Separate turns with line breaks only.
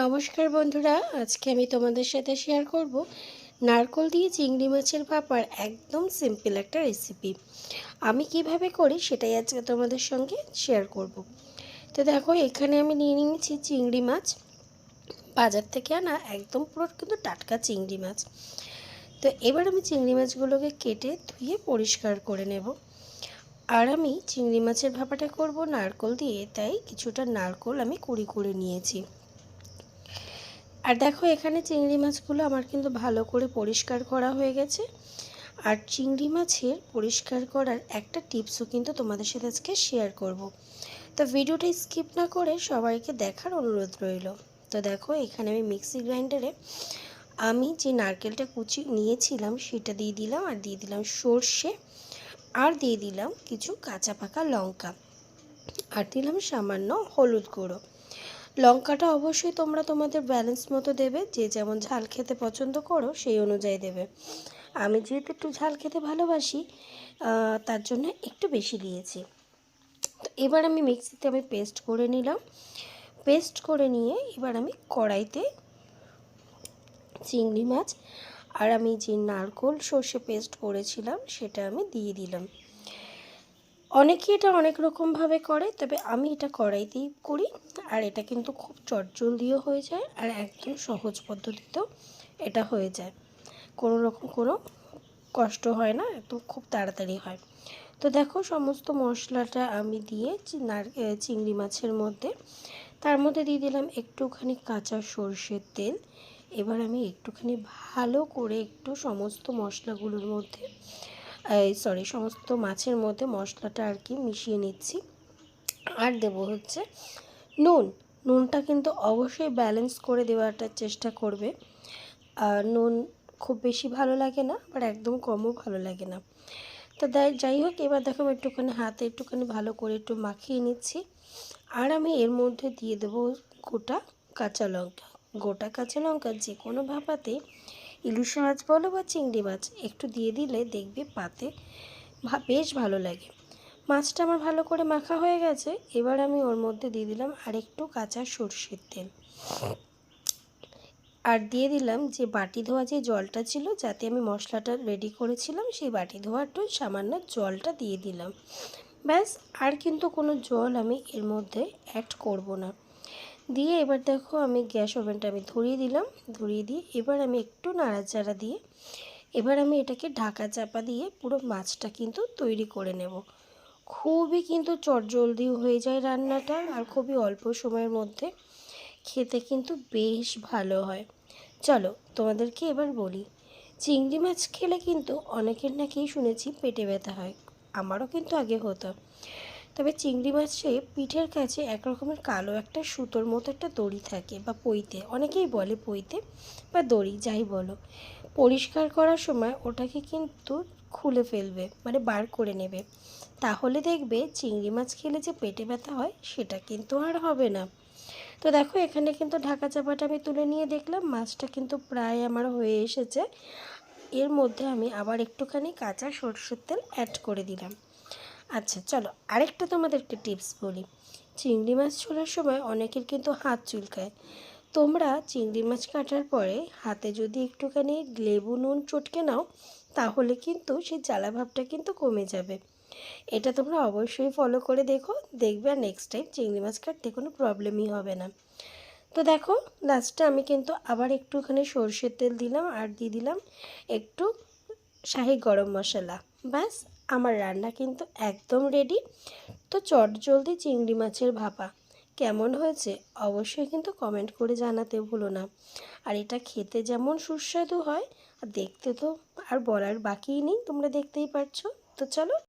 নমস্কার বন্ধুরা, আজকে আমি তোমাদের সাথে শেয়ার করব নারকল দিয়ে চিংড়ি মাছের ভাপার একদম সিম্পল একটা রেসিপি আমি কীভাবে করি সেটাই আজকে তোমাদের সঙ্গে শেয়ার করব। তো দেখো, এখানে আমি নিয়ে নিয়েছি চিংড়ি মাছ। বাজার থেকে আনা একদম পুরো কিন্তু টাটকা চিংড়ি মাছ। তো এবার আমি চিংড়ি মাছগুলোকে কেটে ধুয়ে পরিষ্কার করে নেব। আর আমি চিংড়ি মাছের ভাপাটা করব নারকল দিয়ে, তাই কিছুটা নারকল আমি কুড়ি করে নিয়েছি। আর দেখো, এখানে চিংড়ি মাছগুলো আমার কিন্তু ভালো করে পরিষ্কার করা হয়ে গেছে। আর চিংড়ি মাছের পরিষ্কার করার একটা টিপসও কিন্তু তোমাদের সাথে আজকে শেয়ার করব। তো ভিডিওটা স্কিপ না করে সবাইকে দেখার অনুরোধ রইল। তো দেখো, এখানে আমি মিক্সি গ্রাইন্ডারে আমি যে নারকেলটা কুচি নিয়েছিলাম, সেটা দিয়ে দিলাম আর দিয়ে দিলাম সর্ষে আর দিয়ে দিলাম কিছু কাঁচা পাকা লঙ্কা। আর দিলাম সামান্য হলুদ গুঁড়ো। লঙ্কাটা অবশ্যই তোমরা তোমাদের ব্যালেন্স মতো দেবে, যে যেমন ঝাল খেতে পছন্দ করো সেই অনুযায়ী দেবে। আমি যেহেতু একটু ঝাল খেতে ভালোবাসি তার জন্য একটু বেশি দিয়েছি। তো এবার আমি মিক্সিতে আমি পেস্ট করে নিলাম। পেস্ট করে নিয়ে এবার আমি কড়াইতে চিংড়ি মাছ আর আমি যে নারকোল সর্ষে পেস্ট করেছিলাম, সেটা আমি দিয়ে দিলাম। অনেকে এটা অনেক রকমভাবে করে, তবে আমি এটা কড়াইতেই করি। আর এটা কিন্তু খুব চটজলদিও হয়ে যায় আর একদম সহজ পদ্ধতিতেও এটা হয়ে যায়। কোনো রকম কোনো কষ্ট হয় না, একদম খুব তাড়াতাড়ি হয়। তো দেখো, সমস্ত মশলাটা আমি দিয়ে চিংড়ি মাছের মধ্যে, তার মধ্যে দিয়ে দিলাম একটুখানি কাঁচা সর্ষের তেল। এবার আমি একটুখানি ভালো করে একটু সমস্ত মশলাগুলোর মধ্যে সরি সমস্ত মাছের মধ্যে মশলাটা আর কি মিশিয়ে নিচ্ছি। আর দেব হচ্ছে নুন। নুনটা কিন্তু অবশ্যই ব্যালেন্স করে দেওয়াটার চেষ্টা করবে। আর নুন খুব বেশি ভালো লাগে না, আবার একদম কমও ভালো লাগে না। তো যাই হোক, এবার দেখো একটুখানি হাতে একটুখানি ভালো করে একটু মাখিয়ে নিচ্ছি। আর আমি এর মধ্যে দিয়ে দেবো গোটা কাঁচা লঙ্কা। গোটা কাঁচা লঙ্কা যে কোনো ভাপাতে ইলিশ মাছ বলো বা চিংড়ি মাছ, একটু দিয়ে দিলে দেখবে পাতে বেশ ভালো লাগে। মাছটা আমার ভালো করে মাখা হয়ে গেছে, এবার আমি ওর মধ্যে দিয়ে দিলাম আরেকটু কাঁচা সর্ষের তেল। আর দিয়ে দিলাম যে বাটি ধোয়া যে জলটা ছিল, যাতে আমি মশলাটা রেডি করেছিলাম, সেই বাটি ধোয়াটা সামান্য জলটা দিয়ে দিলাম। ব্যাস, আর কিন্তু কোনো জল আমি এর মধ্যে অ্যাড করব না। দিয়ে এবার দেখো আমি গ্যাস ওভেনটা আমি ধরিয়ে দিলাম, ধরিয়ে দিয়ে এবার আমি একটু নাড়াচাড়া দিয়ে এবার আমি এটাকে ঢাকা চাপা দিয়ে পুরো মাছটা কিন্তু তৈরি করে নেব। খুবই কিন্তু চটজলদি হয়ে যায় রান্নাটা আর খুবই অল্প সময়ের মধ্যে খেতে কিন্তু বেশ ভালো হয়। চলো তোমাদেরকে এবার বলি, চিংড়ি মাছ খেলে কিন্তু অনেকের নাকি শুনেছি পেটে ব্যথা হয়, আমারও কিন্তু আগে হতো। তবে চিংড়ি মাছে পিঠের কাছে একরকমের কালো একটা সুতোর মতো একটা দড়ি থাকে বা পইতে। অনেকেই বলে পইতে বা দড়ি, যাই বলো। পরিষ্কার করার সময় ওটাকে কিন্তু খুলে ফেলবে মানে বার করে নেবে। তাহলে দেখবে চিংড়ি মাছ খেলে যে পেটে ব্যথা হয়, সেটা কিন্তু আর হবে না। তো দেখো, এখানে কিন্তু ঢাকা চাপাটা আমি তুলে নিয়ে দেখলাম। মাছটা কিন্তু প্রায় আমার হয়ে এসেছে। এর মধ্যে আমি আবার একটুখানি কাঁচা সরষের তেল অ্যাড করে দিলাম। আচ্ছা চলো আরেকটা তোমাদেরকে টিপস বলি। চিংড়ি মাছ ছোলার সময় অনেকের কিন্তু হাত চুলকায়। তোমরা চিংড়ি মাছ কাটার পরে হাতে যদি একটুখানি লেবু, নুন চটকে নাও, তাহলে কিন্তু সেই জ্বালা ভাবটা কিন্তু কমে যাবে। এটা তোমরা অবশ্যই ফলো করে দেখো, দেখবে আর নেক্সট টাইম চিংড়ি মাছ কাটতে কোনো প্রবলেমই হবে না। তো দেখো লাস্টে আমি কিন্তু আবার একটুখানি সর্ষের তেল দিলাম আর দিয়ে দিলাম একটু শাহি গরম মশলা। ব্যাস আমার রান্না কিন্তু একদম রেডি তো চট জলদি চিংড়ি মাছের ভাপা। কেমন হয়েছে? অবশ্যই কিন্তু কমেন্ট করে জানাতে ভুলো না। আর এটা খেতে যেমন সুস্বাদু হয়, আর দেখতে তো আর বলার বাকিই নেই, তোমরা দেখতেই পারছ। তো চলো